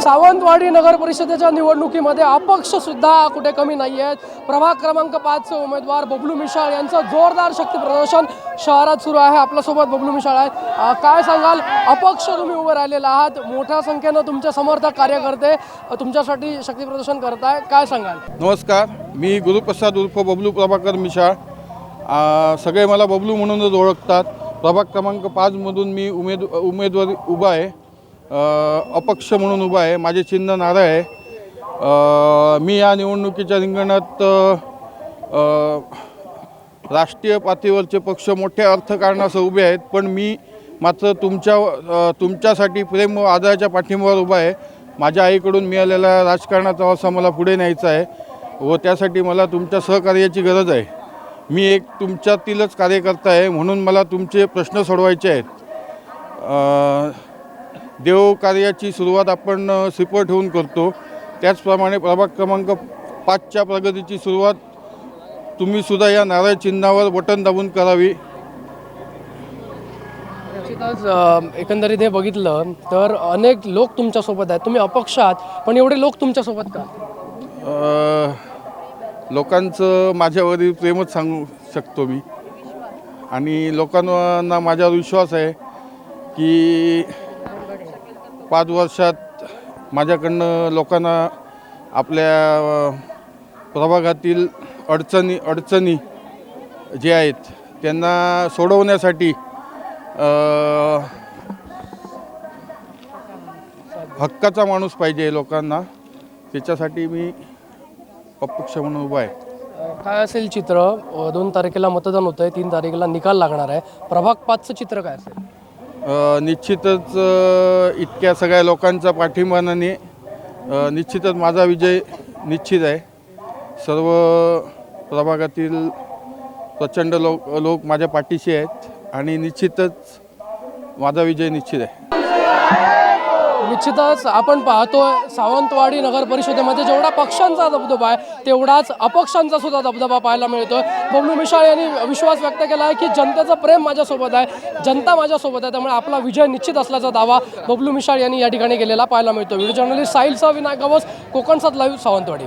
सावंतवाडी नगर परिषदेच्या निवडणुकीमध्ये अपक्ष सुद्धा कुठे कमी नाही आहेत प्रभाग क्रमांक पाचचे उमेदवार बबलू मिशाळ यांचं जोरदार शक्ती प्रदर्शन शहरात सुरू आहे. आपल्यासोबत बबलू मिशाळ आहे काय सांगाल? अपक्ष तुम्ही उभे राहिलेला आहात. मोठ्या संख्येनं तुमचे समर्थक कार्यकर्ते तुमच्यासाठी शक्ती प्रदर्शन करताय. काय सांगाल? नमस्कार. मी गुरुप्रसाद उर्फ बबलू प्रभाकर मिशाळ सगळे मला बबलू म्हणूनच ओळखतात. प्रभाग क्रमांक पाचमधून मी उमेद उमेदवारी उभा आहे. अपक्ष म्हणून उभा आहे. माझे चिन्ह नारळ आहे. मी या निवडणुकीच्या रिंगणात राष्ट्रीय पातळीवरचे पक्ष मोठ्या अर्थकारणासह उभे आहेत. पण मी मात्र तुमच्या तुमच्यासाठी प्रेम व आदराच्या पाठिंब्यावर उभा आहे. माझ्या आईकडून मिळालेला राजकारणाचा वारसा मला पुढे न्यायचा आहे व त्यासाठी मला तुमच्या सहकार्याची गरज आहे. मी एक तुमच्यातीलच कार्यकर्ता आहे म्हणून मला तुमचे प्रश्न सोडवायचे आहेत. देवकार्याची सुरुवात आपण श्रीफळ ठेवून करतो. त्याचप्रमाणे प्रभाग क्रमांक पाचच्या प्रगतीची सुरुवात तुम्ही सुद्धा या नारळ चिन्हावर बटन दाबून करावी. निश्चितच एकंदरीत हे बघितलं तर अनेक लोक तुमच्यासोबत आहेत. तुम्ही अपक्ष आहात पण एवढे लोक तुमच्यासोबत का? लोकांचं माझ्यावरील प्रेमच सांगू शकतो मी. आणि लोकांना माझ्यावर विश्वास आहे की पाच वर्षात माझ्याकडनं लोकांना आपल्या प्रभागातील अडचणी अडचणी जे आहेत त्यांना सोडवण्यासाठी हक्काचा माणूस पाहिजे लोकांना. त्याच्यासाठी मी अपक्ष म्हणून उभा आहे. काय असेल चित्र? दोन तारखेला मतदान होतं आहे तीन तारखेला निकाल लागणार आहे. प्रभाग पाचचं चित्र काय असेल? निश्चितच इतक्या सगळ्या लोकांचा पाठिंबाने निश्चितच माझा विजय निश्चित आहे. सर्व प्रभागातील प्रचंड लोक लोक माझ्या पाठीशी आहेत आणि निश्चितच माझा विजय निश्चित आहे. निश्चितच आपण पाहतोय सावंतवाडी नगर परिषदेमध्ये जेवढा पक्षांचा दबदबा आहे तेवढाच अपक्षांचा सुद्धा दबदबा पाहायला मिळतोय. बबलू मिशाळ यांनी विश्वास व्यक्त केला आहे की जनतेचं प्रेम माझ्यासोबत आहे जनता माझ्यासोबत आहे त्यामुळे आपला विजय निश्चित असल्याचा दावा बबलू मिशाळ यांनी या ठिकाणी केलेला पाहायला मिळतो व्हिडिओ जर्नलिस्ट साहिल सह विनायक गवस कोकणसात लाईव्ह सावंतवाडी.